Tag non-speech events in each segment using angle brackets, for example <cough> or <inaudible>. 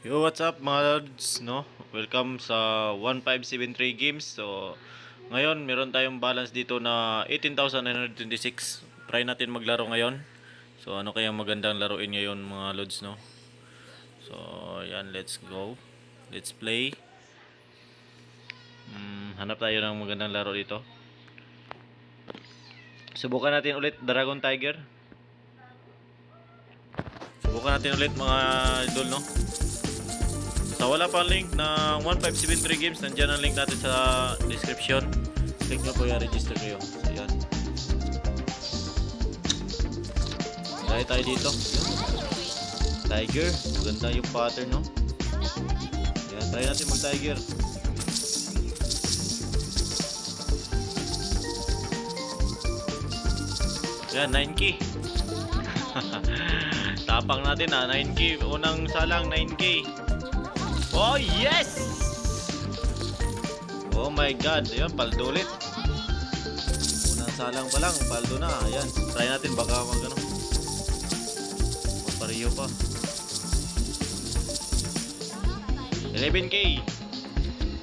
Yo, what's up mga lods, no? Welcome sa 1573 Games. So, ngayon, meron tayong balance dito na 18,926. Try natin maglaro ngayon. So, ano kaya magandang laruin ngayon mga lods, no? So, yan, let's go. Let's play. Hmm, hanap tayo ng magandang laro dito. Subukan natin ulit Dragon Tiger. Subukan natin ulit mga idol, no? Sa wala pang link ng 1573 games, nandiyan ang link natin sa description. Click nyo po yung register kayo. So, yan. Try tayo dito. Tiger. Maganda yung pattern, no? Yan, try natin mag-tiger. Yan, 9k. <laughs> Tapang natin ah, 9k. Unang salang, 9k. Oh, yes! Oh my God. Ayan, paldo ulit. Unang salang pa lang, paldo na. Ayan, try natin baka mag ano. Pa. 11k.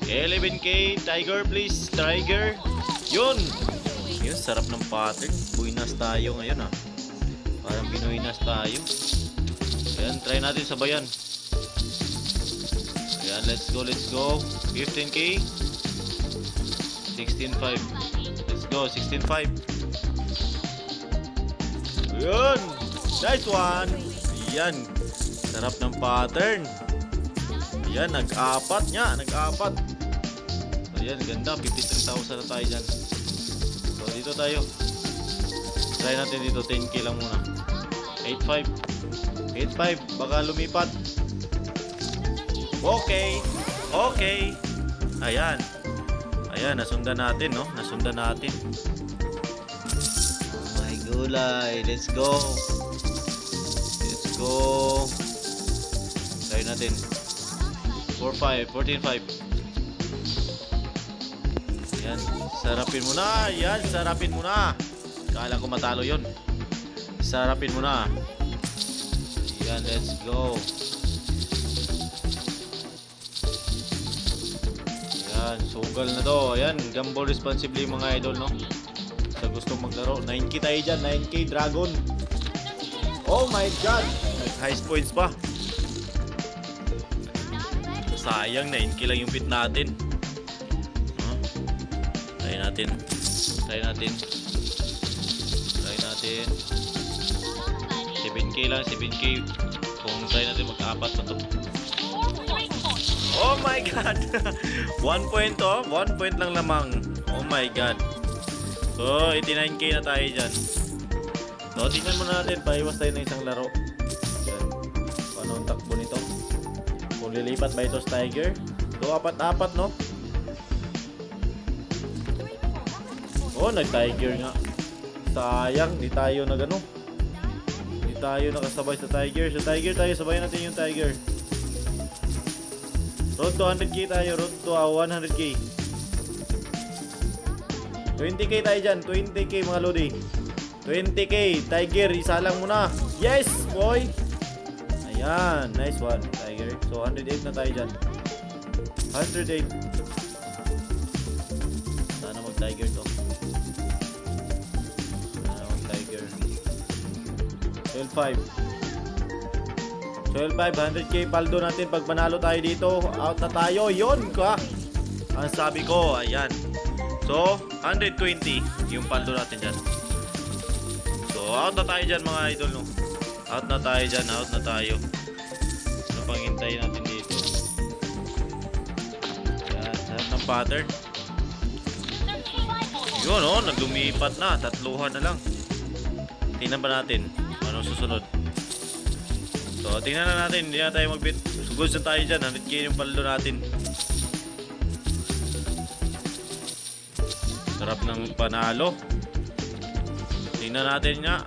11k. Tiger, please. Tiger. Yun! Yun, sarap ng pattern. Buinas tayo ngayon ah. Parang binuinas tayo. Ayan, try natin sabayan. Ayan, let's go, let's go. 15k. 16.5. Let's go, 16.5. Ayan! Nice one! Ayan. Sarap ng pattern. Ayan, nag-apat niya. Nag-apat. Ayan, ganda. 53,000 na tayo dyan. So, dito tayo. Try natin dito. 10k lang muna. 8.5. 8.5. Baka lumipat. Okay. Okay. Ayan. Ayan, nasundan natin, no? Nasundan natin. Oh my gulay. Let's go. Let's go. Try natin. 4.5. 14.5. Ayan. Sarapin mo na. Ayan, sarapin mo na. Kala ko matalo yon. Sarapin mo na. Ayan, let's go. Ayan, sugal na to. Ayan, gamble responsibly mga idol, no? Sa gustong maglaro. 9k tayo dyan. 9k Dragon. Oh my God! Highest points pa. Sayang, 9k lang yung bit natin. No? Try natin. Try natin. Try natin. 7k lang, 7k. Kung try natin mag-apat na to. Oh my God! <laughs> One point to. One point lang lamang. Oh my God. So, 89k na tayo dyan. So, tingnan muna natin. Paiwas tayo ng isang laro. Yan. Ano ang takbo nito. Kung lilipat ba ito sa Tiger. So, apat-apat, no? Oh, nag-Tiger nga. Sayang, di tayo nag ano. Di tayo nakasabay sa Tiger. Sa Tiger tayo, sabayan natin yung Tiger. Road to 100k tayo, road to ah, 100k. 20k tayo dyan, 20k mga lodi. 20k, Tiger, isa lang muna. Yes, boy! Ayan, nice one, Tiger. So, 108 na tayo dyan. 108. Sana mag-Tiger to. Sana mag-Tiger. 12.5. 12.5, 100k paldo natin pag manalo tayo dito. Out na tayo. Yon ka. Ang sabi ko, ayan. So, 120 yung paldo natin dyan. So, out na tayo dyan mga idol. No? Out na tayo dyan. Out na tayo. Ano pang hintayin natin dito? Ayan, sarap ng pattern. Yun, oh, naglumipat na. Tatluhan na lang. Tingnan ba natin? Ano susunod? So, tingnan na natin. Hindi na tayo magbit. Sugod na tayo dyan. 100k yung paldo natin. Sarap ng panalo. Tingnan natin nga.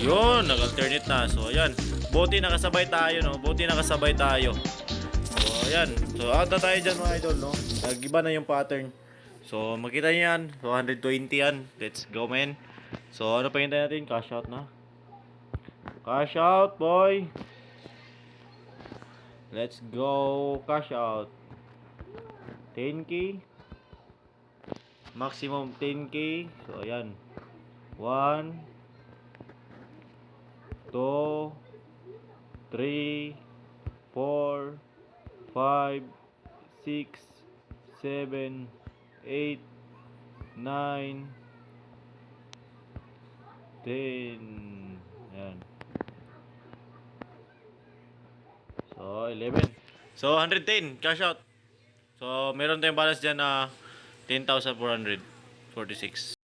Yun, nag-alternate na. So, ayan. Buti nakasabay tayo, no? Buti nakasabay tayo. So, ayan. So, out na tayo dyan, mga idol, no? Nag-iba na yung pattern. So, makita niyo yan. So, 120 yan. Let's go, man. So, ano pa hintayin natin? Cash out na. Cash out, boy. Let's go cash out. 10k. Maximum 10k. So ayan. 1 2 3 4 5 6 7 8 9 10 Ayan. So, 11. So, 110. Cash out. So, meron tayong balance dyan na 10,446.